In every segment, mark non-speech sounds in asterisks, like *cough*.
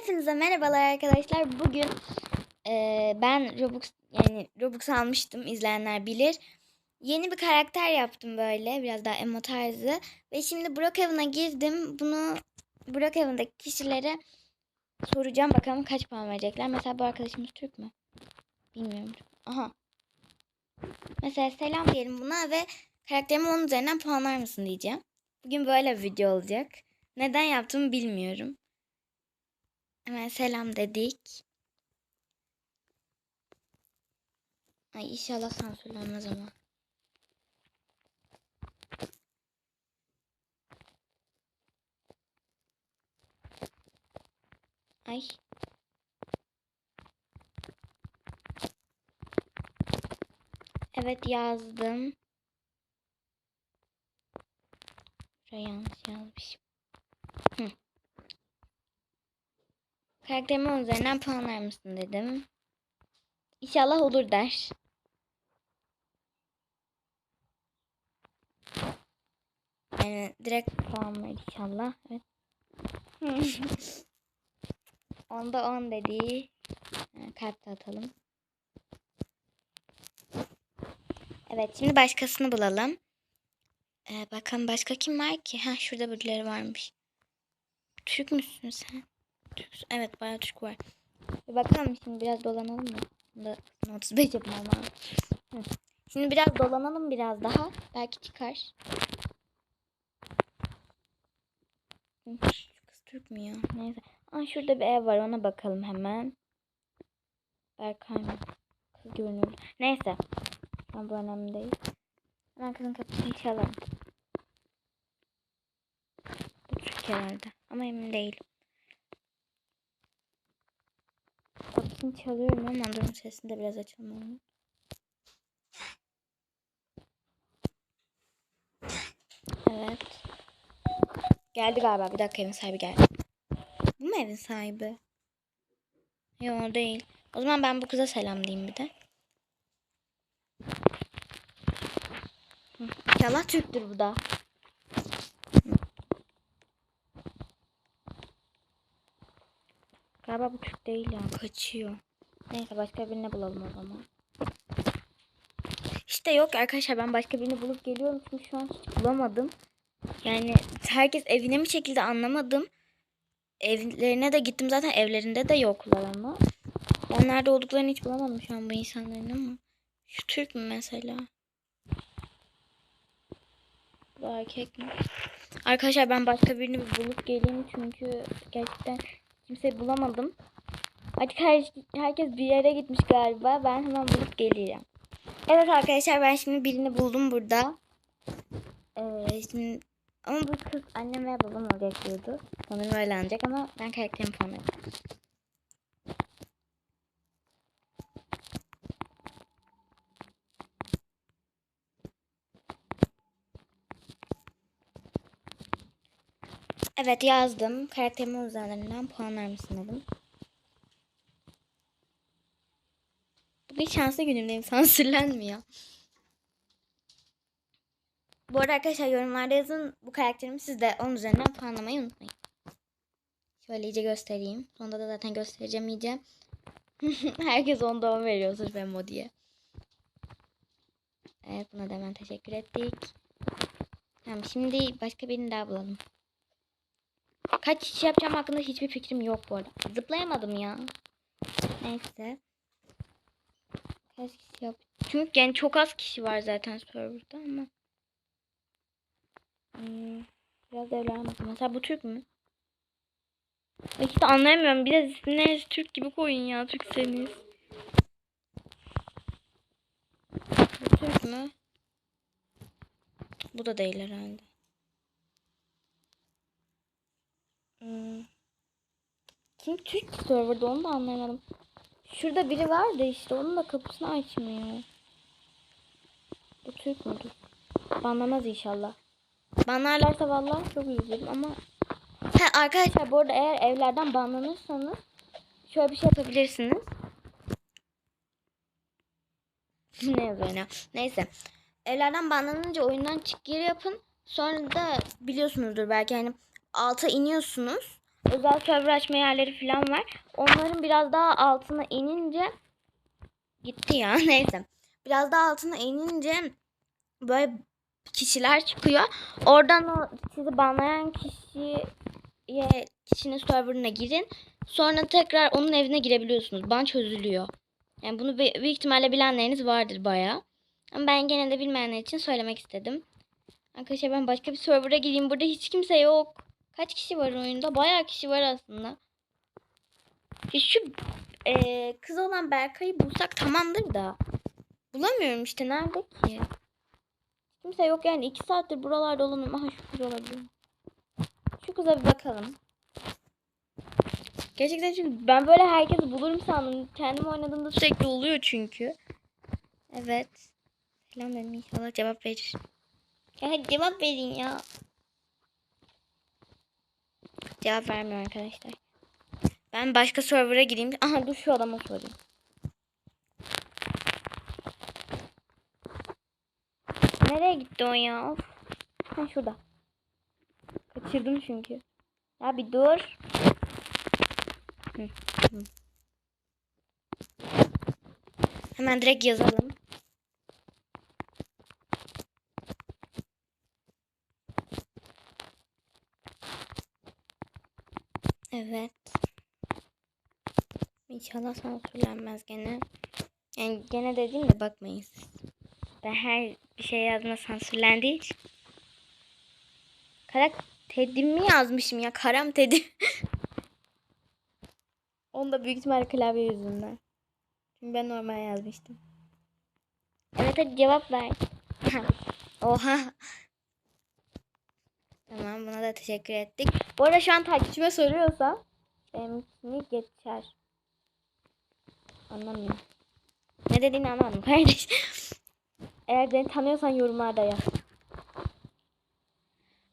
Hepinize merhabalar arkadaşlar. Bugün eee, ben Robux yani Robux almıştım. izleyenler bilir. Yeni bir karakter yaptım böyle biraz daha emo tarzı ve şimdi Brookhaven'a girdim. Bunu Brookhaven'daki kişilere soracağım bakalım kaç puan verecekler. Mesela bu arkadaşımız Türk mü? Bilmiyorum. Aha. Mesela selam diyelim buna ve karakterimi onun üzerinden puanlar mısın diyeceğim. Bugün böyle bir video olacak. Neden yaptığımı bilmiyorum. Hemen selam dedik. Ay inşallah sansürlenmez ama. Ay. Evet yazdım. Buraya yanlış yazmışım. Hı. Karakterimin on üzerinden puanlar mısın dedim. İnşallah olur der. Yani direkt puan ver inşallah. Evet. *laughs* Onda 10 dedi. Ha, Kalp de atalım. Evet şimdi başkasını bulalım. Ee, bakalım başka kim var ki? Ha şurada birileri varmış. Türk müsün sen? Türk, evet bayağı Türk var. Bir bakalım şimdi biraz dolanalım mı? Bunda 35 yapmam lazım. Şimdi biraz dolanalım biraz daha. Belki çıkar. Kız Türk mü ya? Neyse. Aa, şurada bir ev var ona bakalım hemen. Berkay mı? Kız görünüyor. Neyse. Ama bu önemli değil. Hemen kızın kapısını çalalım. Bu Türk herhalde. Ama emin değilim. Kapısını çalıyorum ama durun sesini de biraz açalım. Evet. Geldi galiba. Bir dakika evin sahibi geldi. Bu mu evin sahibi? Yok değil. O zaman ben bu kıza selam diyeyim bir de. İnşallah Türktür bu da. Galiba bu Türk değil ya. Kaçıyor. Neyse başka birini bulalım o zaman. İşte yok arkadaşlar ben başka birini bulup geliyorum çünkü şu an hiç bulamadım. Yani herkes evine mi çekildi anlamadım. Evlerine de gittim zaten evlerinde de yoklar ama. Nerede olduklarını hiç bulamadım şu an bu insanların ama. Şu Türk mü mesela? Bu erkek mi? Arkadaşlar ben başka birini bir bulup geleyim çünkü gerçekten kimseyi bulamadım. Artık her, herkes bir yere gitmiş galiba. Ben hemen bulup geleceğim. Evet arkadaşlar ben şimdi birini buldum burada. Ee, şimdi ama bu kız annem ve babam olacak diyordu. Sanırım öyle ancak ama ben karakterimi falan Evet yazdım. Karakterimin üzerinden puanlar mısın dedim. Bugün şanslı günümdeyim. Sansürlenmiyor. *laughs* Bu arada arkadaşlar yorumlarda yazın. Bu karakterimi siz de onun üzerinden puanlamayı unutmayın. Şöyle iyice göstereyim. Sonunda da zaten göstereceğim iyice. *laughs* Herkes onda 10 veriyor sırf emo diye. Evet buna da hemen teşekkür ettik. Tamam şimdi başka birini daha bulalım. Kaç kişi yapacağım hakkında hiçbir fikrim yok bu arada. Zıplayamadım ya. Neyse. Kaç kişi yap? Çünkü yani çok az kişi var zaten serverda ama. Hmm, biraz evlenmedim. Mesela bu Türk mü? Hiç de anlayamıyorum. Biraz isimlerinizi Türk gibi koyun ya Türkseniz. Bu Türk mü? Bu da değil herhalde. Kim Türk serverda onu da anlayamadım. Şurada biri var da işte onun da kapısını açmıyor. Bu Türk müdür? Banlamaz inşallah. Banlarlarsa vallahi çok üzülürüm ama ha, arkadaşlar bu arada eğer evlerden banlanırsanız şöyle bir şey yapabilirsiniz. *laughs* ne yazıyor ne? Neyse. Evlerden banlanınca oyundan çık geri yapın. Sonra da biliyorsunuzdur belki hani alta iniyorsunuz. özel server açma yerleri falan var. Onların biraz daha altına inince gitti ya *laughs* neyse. Biraz daha altına inince böyle kişiler çıkıyor. Oradan o sizi banlayan kişiye kişinin serverına girin. Sonra tekrar onun evine girebiliyorsunuz. Ban çözülüyor. Yani bunu büyük ihtimalle bilenleriniz vardır bayağı. Ama ben gene de bilmeyenler için söylemek istedim. Arkadaşlar ben başka bir server'a gireyim. Burada hiç kimse yok. Kaç kişi var oyunda? Bayağı kişi var aslında. Şu eee, kız olan Berkay'ı bulsak tamamdır da. Bulamıyorum işte. Nerede ki? Kimse yok yani. iki saattir buralarda olamıyorum. Aha şu kız olabilir. Şu kıza bir bakalım. Gerçekten çünkü ben böyle herkesi bulurum sandım. Kendim oynadığımda sürekli oluyor çünkü. Evet. Selam dedim inşallah cevap verir. Ya cevap verin ya. Cevap vermiyor arkadaşlar. Ben başka server'a gireyim. *laughs* Aha dur şu adama sorayım. Nereye gitti o ya? Of. Ha şurada. Kaçırdım çünkü. Ya bir dur. Hemen direkt yazalım. Evet. İnşallah sansürlenmez gene. Yani gene dediğim de bakmayın siz. Ben her bir şey yazma sansürlendiği için. Kara Ted'imi yazmışım ya. Karam Ted'im. *laughs* Onu da büyük ihtimalle klavye yüzünden. Çünkü ben normal yazmıştım. Evet hadi cevap ver. *laughs* Oha. Tamam buna da teşekkür ettik. Bu arada şu an takipçime soruyorsa benimkini geçer. Anlamıyorum. Ne dediğini anlamadım *laughs* kardeş. Eğer beni tanıyorsan yorumlarda yaz.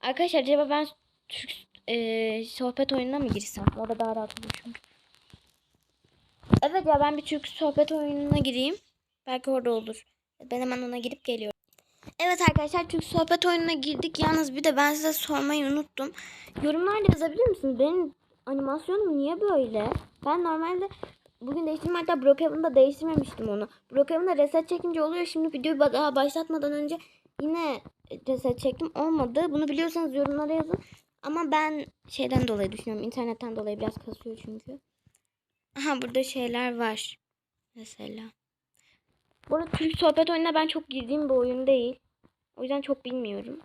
Arkadaşlar acaba ben Türk e, sohbet oyununa mı girsem? Orada daha rahat olur çünkü. Evet ya ben bir Türk sohbet oyununa gireyim. Belki orada olur. Ben hemen ona girip geliyorum. Evet arkadaşlar Türk sohbet oyununa girdik. Yalnız bir de ben size sormayı unuttum. Yorumlarda yazabilir misiniz? Benim animasyonum niye böyle? Ben normalde bugün değiştirdim. Hatta Brookhaven'da değiştirmemiştim onu. Brookhaven'da reset çekince oluyor. Şimdi videoyu daha başlatmadan önce yine reset çektim. Olmadı. Bunu biliyorsanız yorumlara yazın. Ama ben şeyden dolayı düşünüyorum. İnternetten dolayı biraz kasıyor çünkü. Aha burada şeyler var. Mesela. Bu arada Türk sohbet oyununa ben çok girdiğim bir oyun değil. O yüzden çok bilmiyorum.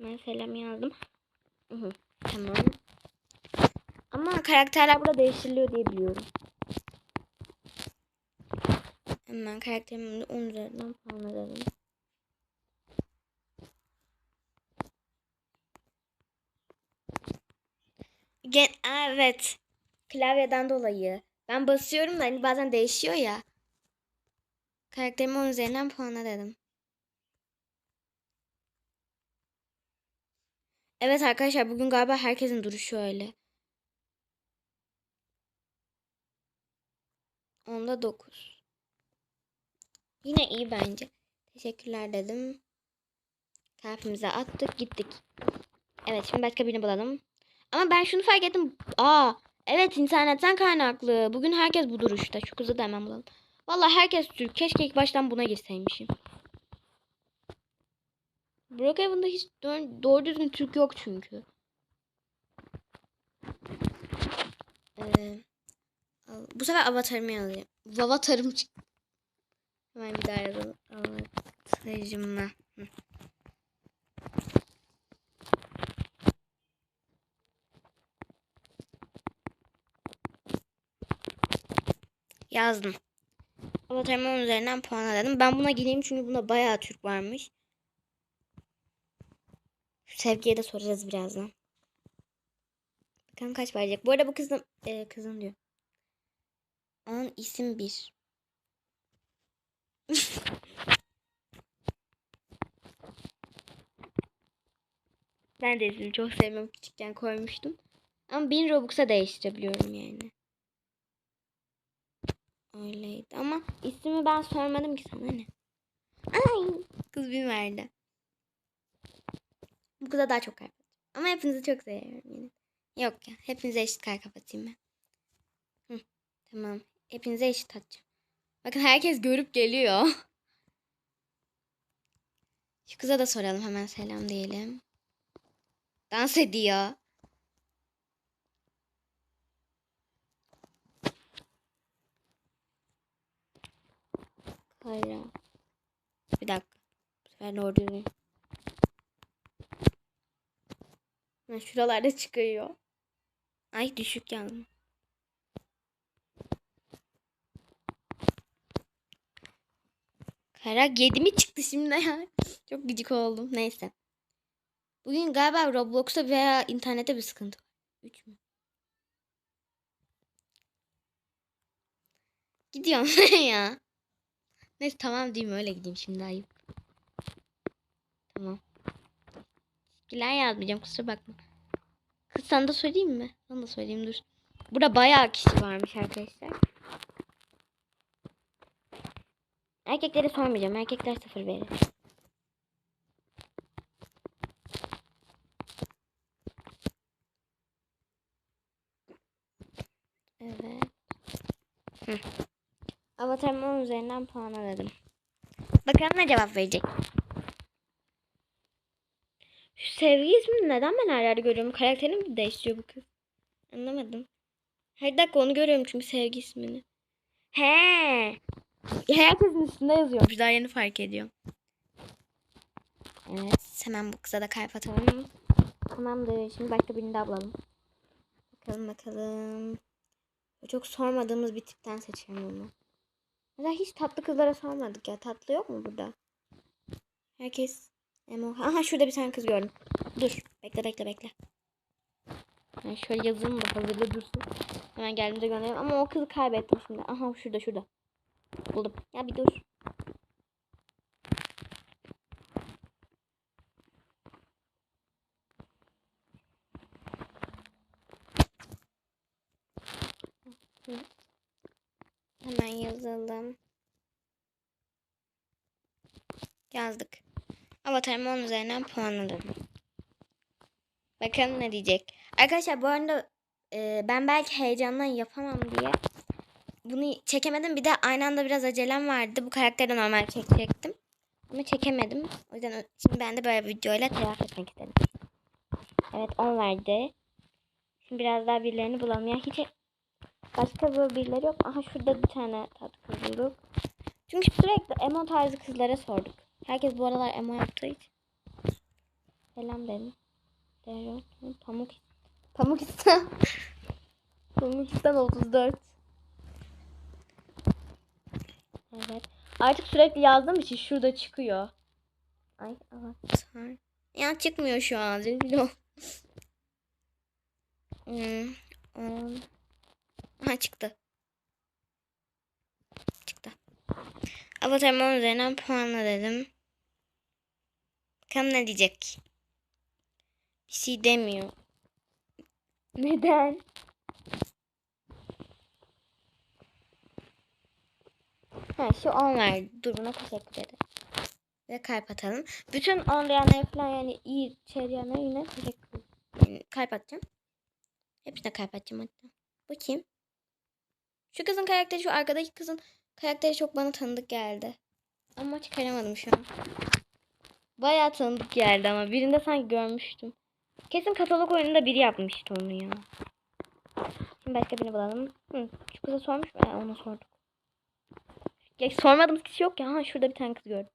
Ben selam yazdım. Hı hı, Tamam. Ama karakterler burada değiştiriliyor diye biliyorum. Hemen karakterimin 10 üzerinden puan alalım. Gen evet. Klavyeden dolayı. Ben basıyorum da hani bazen değişiyor ya. Karakterime 10 üzerinden puanla dedim. Evet arkadaşlar bugün galiba herkesin duruşu öyle. Onda 9. Yine iyi bence. Teşekkürler dedim. Kalbimize attık gittik. Evet şimdi başka birini bulalım. Ama ben şunu fark ettim. Aa evet internetten kaynaklı. Bugün herkes bu duruşta. Şu kızı da hemen bulalım. Vallahi herkes Türk. Keşke ilk baştan buna girseymişim. Brookhaven'da hiç doğru, düzgün Türk yok çünkü. Ee, bu sefer avatarımı yazayım. Avatarım çıktı. Hemen bir daha yazalım. Avatarımı. Hı. Yazdım. Avatarımın üzerinden puan aldım. Ben buna gireyim çünkü bunda bayağı Türk varmış. Sevgiye de soracağız birazdan. Bakalım kaç verecek. Bu arada bu kızın e, kızın diyor. Onun isim bir. *laughs* ben de ismini çok sevmem. Küçükken koymuştum. Ama 1000 Robux'a değiştirebiliyorum yani. Öyleydi ama ismimi ben sormadım ki sana ne. Ay kız bir verdi. Bu kıza daha çok kaybettim. Ama hepinizi çok seviyorum yine. Yok ya. Hepinize eşit kare kapatayım ben. Hı, tamam. Hepinize eşit atacağım. Bakın herkes görüp geliyor. Şu kıza da soralım hemen selam diyelim. Dans ediyor. Hayır. Bir dakika. Bu sefer doğru şuralarda çıkıyor. Ay düşük yalnız. Kara 7 mi çıktı şimdi ya? Çok gıcık oldum. Neyse. Bugün galiba Roblox'ta veya internette bir sıkıntı var. 3 mü? Gidiyorum *laughs* ya. Neyse tamam diyeyim öyle gideyim şimdi ayıp. Tamam. Teşekkürler yazmayacağım kusura bakma. Kız sana da söyleyeyim mi? Sana da söyleyeyim dur. Burada bayağı kişi varmış arkadaşlar. Erkeklere sormayacağım. Erkekler sıfır verir. Evet. Hı. Avatarımın 10 üzerinden puan aladım. Bakalım ne cevap verecek. Şu sevgi ismini neden ben her yerde görüyorum? Karakterini mi değiştiriyor bu kız? Anlamadım. Her dakika onu görüyorum çünkü sevgi ismini. He. Herkesin üstünde yazıyormuş. Daha yeni fark ediyorum. Evet. Hemen bu kıza da kalp atalım. Tamamdır. Şimdi başka birini daha bulalım. Bakalım bakalım. Çok sormadığımız bir tipten seçelim bunu. Mesela hiç tatlı kızlara sormadık ya. Tatlı yok mu burada? Herkes Aha şurada bir tane kız gördüm. Dur. Bekle bekle bekle. Ben şöyle yazayım da hazırda dursun. Hemen geldiğimde gönderelim. Ama o kızı kaybettim şimdi. Aha şurada şurada. Buldum. Ya bir dur. Hemen yazalım. Yazdık. Avatarıma 10 üzerinden puanladım. Bakalım ne diyecek. Arkadaşlar bu arada e, ben belki heyecandan yapamam diye bunu çekemedim. Bir de aynı anda biraz acelem vardı. Bu karakteri normal çekecektim. Ama çekemedim. O yüzden şimdi ben de böyle bir videoyla telafi etmek istedim. Evet 10 verdi. Şimdi biraz daha birilerini bulalım. Ya hiç başka böyle birileri yok. Aha şurada bir tane tatlı kız bulduk. Çünkü sürekli emo tarzı kızlara sorduk. Herkes bu aralar emo yaptığı için. Selam dedim. Deron. Pamuk. Pamukistan. Pamukistan 34. Evet. Artık sürekli yazdığım için şurada çıkıyor. Ay avatar. Ya çıkmıyor şu an. *laughs* Hmm, on. Ha çıktı. Çıktı. Avatarım 10 üzerinden puanla dedim. Bakalım ne diyecek. Bir şey demiyor. Neden? Ha şu 10 verdi. Dur buna teşekkür ederim. Ve kalp atalım. Bütün 10 diyenlere falan yani iyi şey diyenlere yine teşekkür yani kalp atacağım. Hepsine kalp atacağım hatta. Bu kim? Şu kızın karakteri şu arkadaki kızın karakteri çok bana tanıdık geldi. Ama çıkaramadım şu an. Bayağı tanıdık geldi ama birinde sanki görmüştüm. Kesin katalog oyununda biri yapmıştı onu ya. Şimdi başka birini bulalım. Hı, şu kıza sormuş mu? Ona sorduk. Ya sormadığımız kişi yok ya. Ha, şurada bir tane kız gördüm.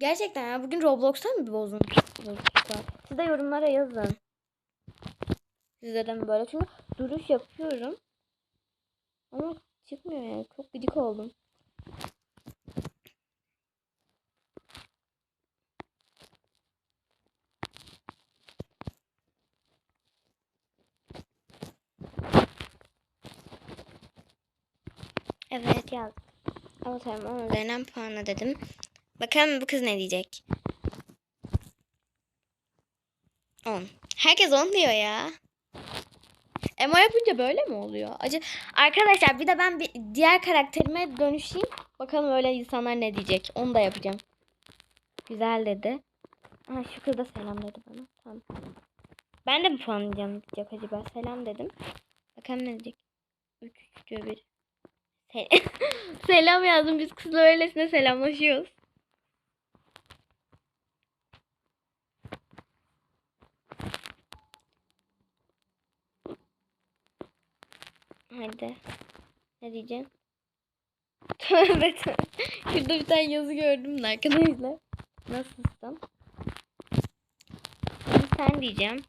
Gerçekten ya bugün Roblox'tan mı bir bozulmuş? Siz de yorumlara yazın. Sizde de mi böyle? Çünkü duruş yapıyorum. Ama çıkmıyor yani. Çok gıcık oldum. Evet yaz. Ama tamam onun üzerinden puanla dedim. Bakalım bu kız ne diyecek. 10. Herkes 10 diyor ya. Emo yapınca böyle mi oluyor? Acı Arkadaşlar bir de ben bir diğer karakterime dönüşeyim. Bakalım öyle insanlar ne diyecek. Onu da yapacağım. Güzel dedi. Aha şu kız da selam dedi bana. Tamam. Ben de mi puanlayacağım diyecek acaba. Selam dedim. Bakalım ne diyecek. 3 diyor 1. *laughs* Selam yazdım. Biz kızla öylesine selamlaşıyoruz. Hadi. Ne diyeceğim? *laughs* Tövbe tövbe. Şurada bir tane yazı gördüm de arkadaşlar. Nasılsın? Sen diyeceğim.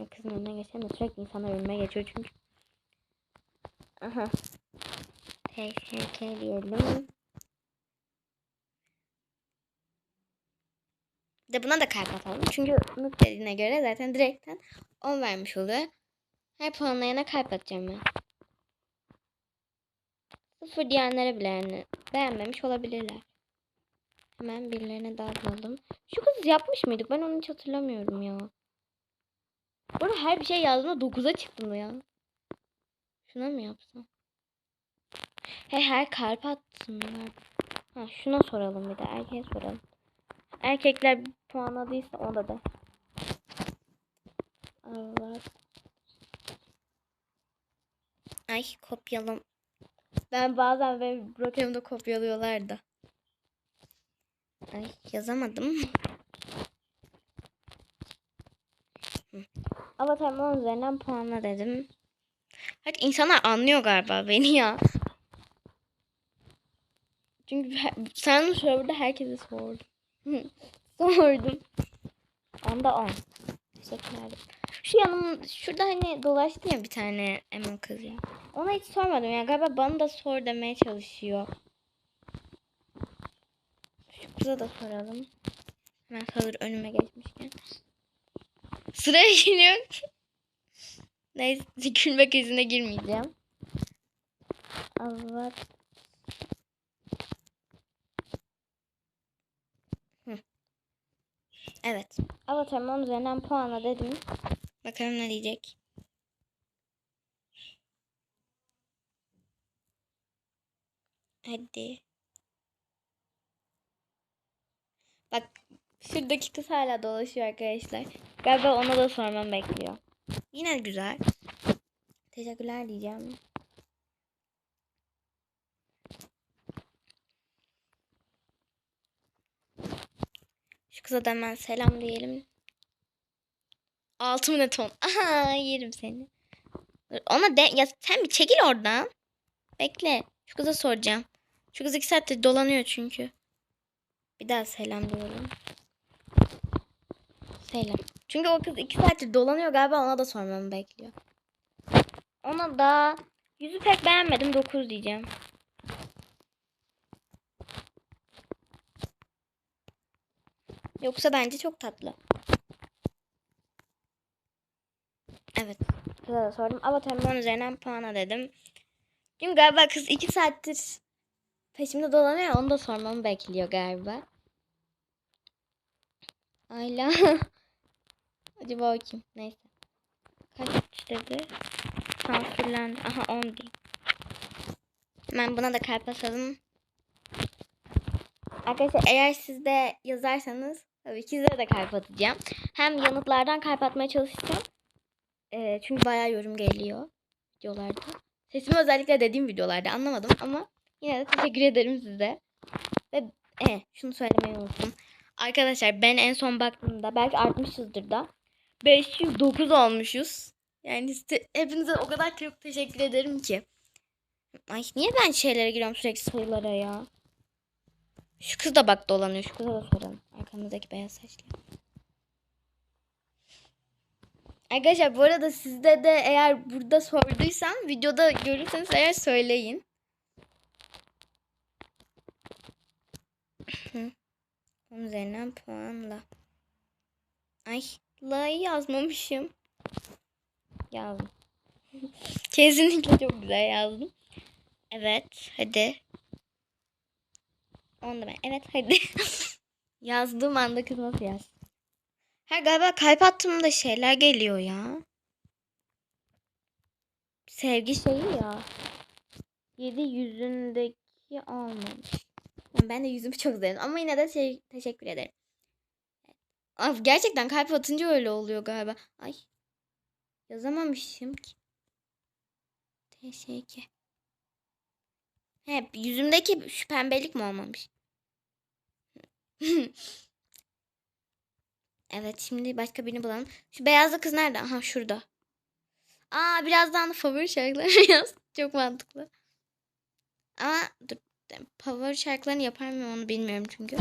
O kızın önüne geçen de sürekli insanlar önüme geçiyor çünkü. Aha. Teşekkür diyelim. De buna da kalp atalım. Çünkü Nuk dediğine göre zaten direkten 10 vermiş oluyor. Her puanlayana kalp atacağım ben. Sıfır diyenlere bile yani beğenmemiş olabilirler. Hemen birilerine daha bulalım. Şu kız yapmış mıydık? Ben onu hiç hatırlamıyorum ya. Bu her bir şey yazdığımda 9'a çıktım ya. Şuna mı yapsam? He her kalp ya. Ha şuna soralım bir de erkeğe soralım. Erkekler puanladıysa ona da. Allah. Ay kopyalım. Ben bazen benim programda kopyalıyorlar da. Ay yazamadım. Avatar'ın 10 üzerinden puanla dedim. Hadi insanlar anlıyor galiba beni ya. Çünkü sen serverda herkese *laughs* sordum. Sordum. Onda 10. Teşekkür ederim. Şu yanım şurada hani dolaştı ya bir tane Emel kız ya. Ona hiç sormadım ya. Galiba bana da sor demeye çalışıyor. Şu kıza da soralım. Hemen hazır önüme geçmişken. Sıraya *laughs* geliyor. Neyse gülme krizine girmeyeceğim. Hı. Evet. Avatar'ın 10 üzerinden puanla dedim. Bakalım ne diyecek. Hadi. Bak şuradaki kız hala dolaşıyor arkadaşlar. Galiba ona da sormam bekliyor. Yine güzel. Teşekkürler diyeceğim. Şu kıza da hemen selam diyelim. Altı mı ne ton? *laughs* Aha yerim seni. Ona de ya sen bir çekil oradan. Bekle. Şu kıza soracağım. Şu kız iki saattir dolanıyor çünkü. Bir daha selam diyorum. Selam. Çünkü o kız iki saattir dolanıyor galiba ona da sormamı bekliyor. Ona da yüzü pek beğenmedim 9 diyeceğim. Yoksa bence çok tatlı. Evet. Kıza da sordum. Avatar'ın 10 üzerinden puana dedim. Çünkü galiba kız 2 saattir peşimde dolanıyor. Onu da sormamı bekliyor galiba. Ayla. *laughs* Acaba o kim? Neyse. Kaç dedi? Sansürlendi. Aha 10 değil. Hemen buna da kalp atalım. Arkadaşlar eğer siz de yazarsanız tabii ki size de kalp atacağım. Hem yanıtlardan kalp atmaya çalışacağım. Ee, çünkü bayağı yorum geliyor videolarda. Sesimi özellikle dediğim videolarda anlamadım ama yine de teşekkür ederim size. Ve e, şunu söylemeyi unuttum. Arkadaşlar ben en son baktığımda belki artmışızdır da 509 olmuşuz. Yani size, hepinize o kadar çok teşekkür ederim ki. Ay niye ben şeylere giriyorum sürekli sayılara ya? Şu kız da bak dolanıyor. Şu kıza da soralım. Arkamızdaki beyaz saçlı. Arkadaşlar bu arada sizde de eğer burada sorduysam videoda görürseniz eğer söyleyin. Onun üzerinden puanla. Ay la'yı yazmamışım. Yazdım. *laughs* Kesinlikle çok güzel yazdım. Evet hadi. Onu da ben. Evet hadi. *laughs* Yazdığım anda kız nasıl yaz? Ha galiba kalp attığımda şeyler geliyor ya. Sevgi şeyi ya. Yedi yüzündeki olmamış. Ben de yüzümü çok sevdim ama yine de şey, teşekkür ederim. Aa, gerçekten kalp atınca öyle oluyor galiba. Ay. Yazamamışım ki. TSK. Hep yüzümdeki şu pembelik mi olmamış? *laughs* evet şimdi başka birini bulalım. Şu beyazlı kız nerede? Aha şurada. Aa birazdan favori şarkıları *laughs* yaz. Çok mantıklı. Ama dur. Favori şarkılarını yapar mıyım onu bilmiyorum çünkü.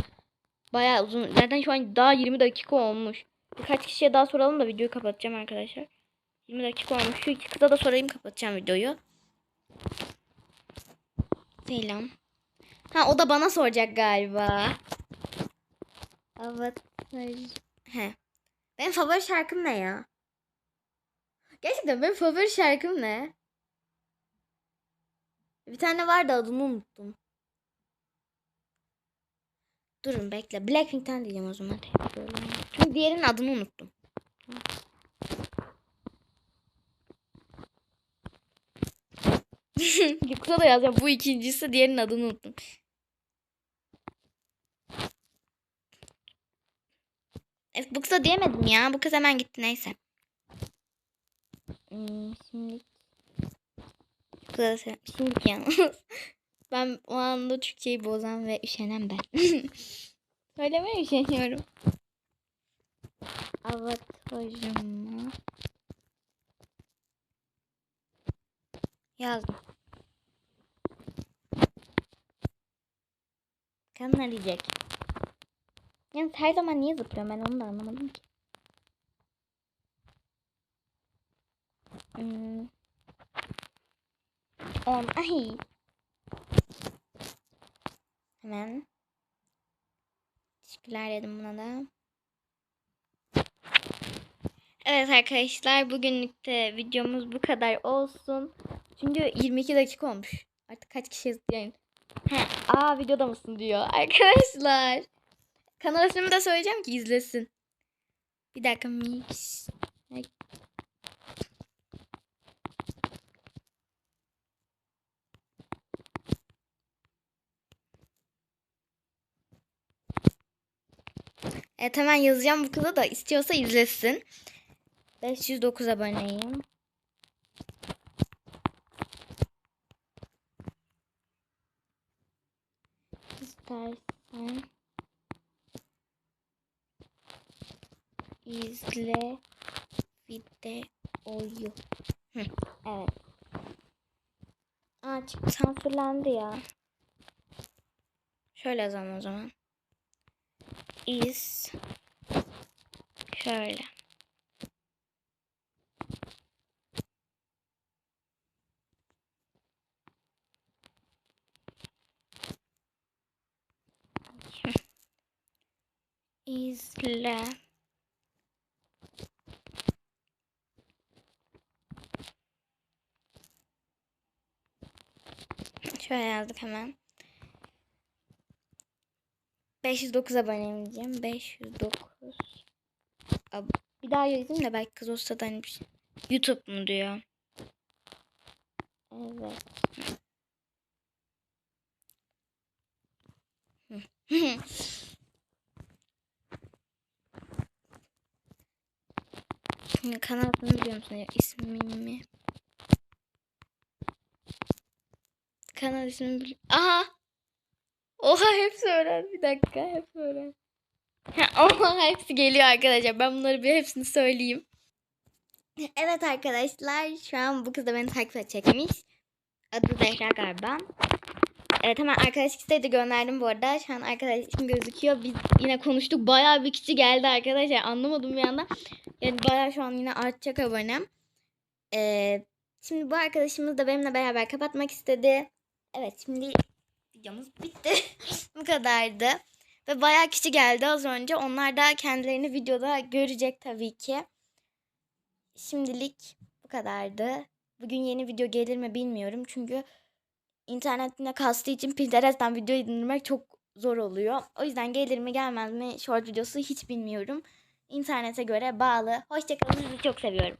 Bayağı uzun. Zaten şu an daha 20 dakika olmuş. Birkaç kişiye daha soralım da videoyu kapatacağım arkadaşlar. 20 dakika olmuş. Şu iki kıza da sorayım kapatacağım videoyu. Selam. Ha o da bana soracak galiba. Avatar. He. Benim favori şarkım ne ya? Gerçekten benim favori şarkım ne? Bir tane vardı adını unuttum. Durun bekle. Blackpink'ten diyeceğim o zaman. Çünkü diğerinin adını unuttum. *laughs* Yoksa da yazacağım. Bu ikincisi diğerinin adını unuttum. Evet, bu kıza diyemedim ya. Bu kız hemen gitti neyse. Hmm, şimdi bu kıza da Şimdi yalnız. *laughs* ben o anda Türkçeyi bozan ve üşenen ben. *laughs* Söylemeye üşeniyorum. Avatarımı yazdım. Bakalım ne diyecek. Yani her zaman niye zıplıyorum ben onu da anlamadım ki. Hmm. On. Ay. Hemen. Teşekkürler dedim buna da. Evet arkadaşlar bugünlük de videomuz bu kadar olsun. Çünkü 22 dakika olmuş. Artık kaç kişi izleyin. He, aa videoda mısın diyor. *laughs* Arkadaşlar. Kanal ismimi de söyleyeceğim ki izlesin. Bir dakika mix. Ay. Evet hemen yazacağım bu kıza da istiyorsa izlesin. 509 aboneyim. İstersen izle videoyu. Evet. Aa çık sansürlendi ya. Şöyle yazalım o zaman. İz şöyle. İzle. Şöyle yazdık hemen. 509 aboneyim diyeceğim. 509. Ab bir daha yazayım da belki kız olsa da hani bir şey. YouTube mu diyor. Evet. *laughs* Şimdi kanal adını biliyor musun? Ya, ismimi. Kanal ismini biliyor. Aha! Oha hepsi öğren. Bir dakika hepsi öğren. Ha, Oha hepsi geliyor arkadaşlar. Ben bunları bir hepsini söyleyeyim. Evet arkadaşlar şu an bu kız da beni takip edecekmiş. Adı Zehra galiba. Evet hemen arkadaş isteği de gönderdim bu arada. Şu an arkadaşım gözüküyor. Biz yine konuştuk. Bayağı bir kişi geldi arkadaşlar. Anlamadım bir anda. Yani bayağı şu an yine artacak abonem. Ee, şimdi bu arkadaşımız da benimle beraber kapatmak istedi. Evet şimdi videomuz bitti. *laughs* bu kadardı. Ve bayağı kişi geldi az önce. Onlar da kendilerini videoda görecek tabii ki. Şimdilik bu kadardı. Bugün yeni video gelir mi bilmiyorum. Çünkü internetine kastığı için Pinterest'ten video indirmek çok zor oluyor. O yüzden gelir mi gelmez mi short videosu hiç bilmiyorum. İnternete göre bağlı. Hoşçakalın. Sizi çok seviyorum.